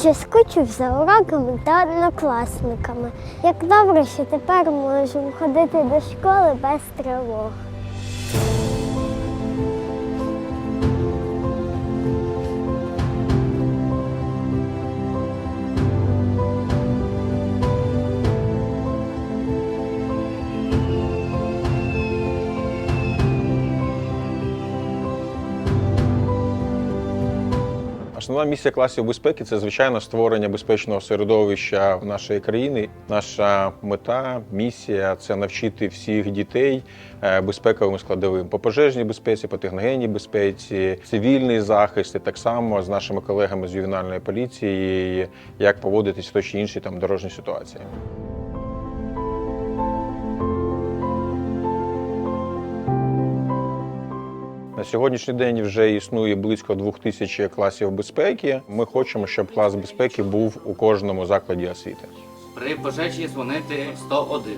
Вже скучив за уроками та однокласниками. Як добре, що тепер можу ходити до школи без тривог. Основна місія класів безпеки це звичайно створення безпечного середовища в нашої країни. Наша мета, місія це навчити всіх дітей е, безпековим складовим по пожежній безпеці, по техногенній безпеці, цивільний захист і так само з нашими колегами з ювенальної поліції, як поводитись в той чи іншій там дорожній ситуації. На сьогоднішній день вже існує близько двох тисяч класів безпеки. Ми хочемо, щоб клас безпеки був у кожному закладі освіти. При пожежі дзвонити 101.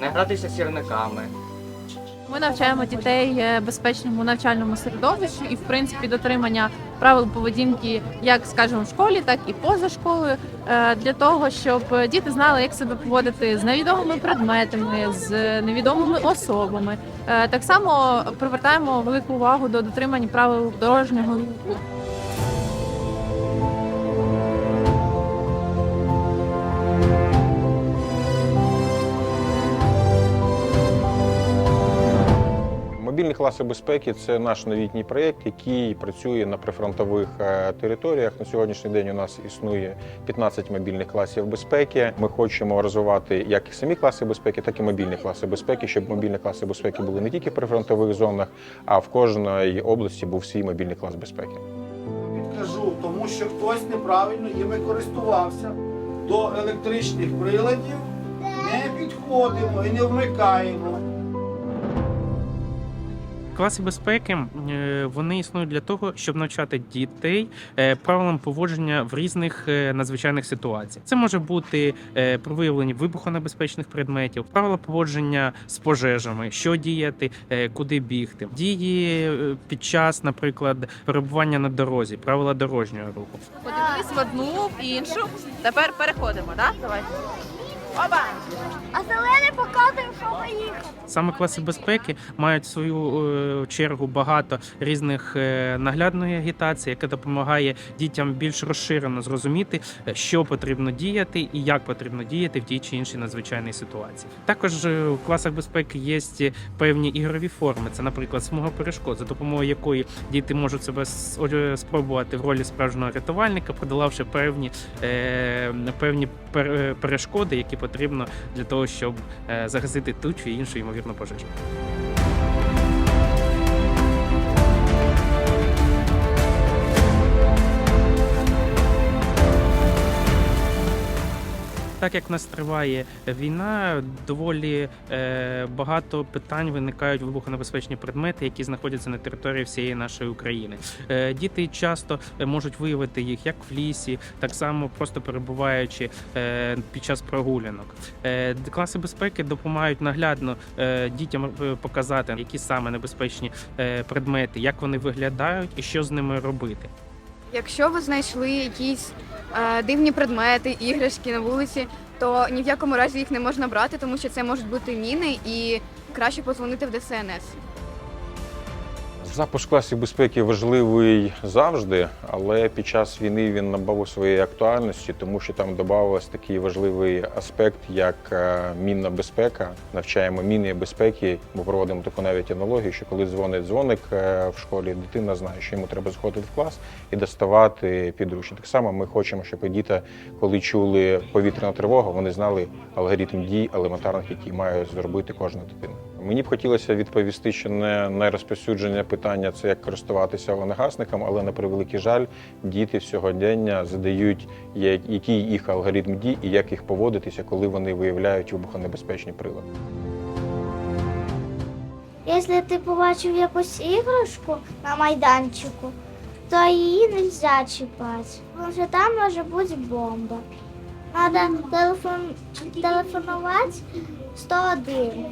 Не гратися сірниками. Ми навчаємо дітей е, безпечному навчальному середовищу і, в принципі, дотримання правил поведінки, як скажімо, в школі, так і поза школою, е, для того, щоб діти знали, як себе поводити з невідомими предметами, з невідомими особами. Е, Так само привертаємо велику увагу до дотримання правил дорожнього руху. Класи безпеки це наш новітній проєкт, який працює на прифронтових е, територіях. На сьогоднішній день у нас існує 15 мобільних класів безпеки. Ми хочемо розвивати як і самі класи безпеки, так і мобільні класи безпеки, щоб мобільні класи безпеки були не тільки в прифронтових зонах, а в кожній області був свій мобільний клас безпеки. Підкажу, тому що хтось неправильно іми користувався. До електричних приладів не підходимо і не вмикаємо. Класи безпеки е, вони існують для того, щоб навчати дітей е, правилам поводження в різних е, надзвичайних ситуаціях. Це може бути при виявленні вибухонебезпечних предметів, правила поводження з пожежами, що діяти, куди бігти, дії під час, наприклад, перебування на дорозі, правила дорожнього руху. Подивились в одну, в іншу. Тепер переходимо, так? Давайте. Оба! А Саме класи безпеки мають свою е, чергу багато різних е, наглядної агітації, яка допомагає дітям більш розширено зрозуміти, е, що потрібно діяти і як потрібно діяти в тій чи іншій надзвичайній ситуації. Також в класах безпеки є певні ігрові форми. Це, наприклад, смуга перешкод, за допомогою якої діти можуть себе спробувати в ролі справжнього рятувальника, подолавши певні, певні перешкоди, які потрібно для того, щоб загасити ту чи іншу ймовірну пожежу. Так як в нас триває війна, доволі е, багато питань виникають вибухонебезпечні предмети, які знаходяться на території всієї нашої України. Е, діти часто е, можуть виявити їх як в лісі, так само просто перебуваючи е, під час прогулянок. Е, класи безпеки допомагають наглядно е, дітям е, показати, які саме небезпечні е, предмети, як вони виглядають і що з ними робити. Якщо ви знайшли якісь е, дивні предмети, іграшки на вулиці, то ні в якому разі їх не можна брати, тому що це можуть бути міни, і краще подзвонити в ДСНС. Запуск класів безпеки важливий завжди, але під час війни він набавив своєї актуальності, тому що там додавався такий важливий аспект, як е, мінна безпека. Навчаємо мінної безпеки. Ми проводимо таку навіть аналогію, що коли дзвонить дзвоник е, в школі, дитина знає, що йому треба заходити в клас і доставати підручник. Так само ми хочемо, щоб діти, коли чули повітряну тривогу, вони знали алгоритм дій елементарних, які має зробити кожна дитина. Мені б хотілося відповісти, що не найрозповсюджене питання це як користуватися вогнегасником, але на превеликий жаль, діти сьогодення задають, який їх алгоритм дій і як їх поводитися, коли вони виявляють вибухонебезпечні прилади. Якщо ти побачив якусь іграшку на майданчику, то її не можна чіпати, тому що там може бути бомба. Треба телефон... телефонувати 101.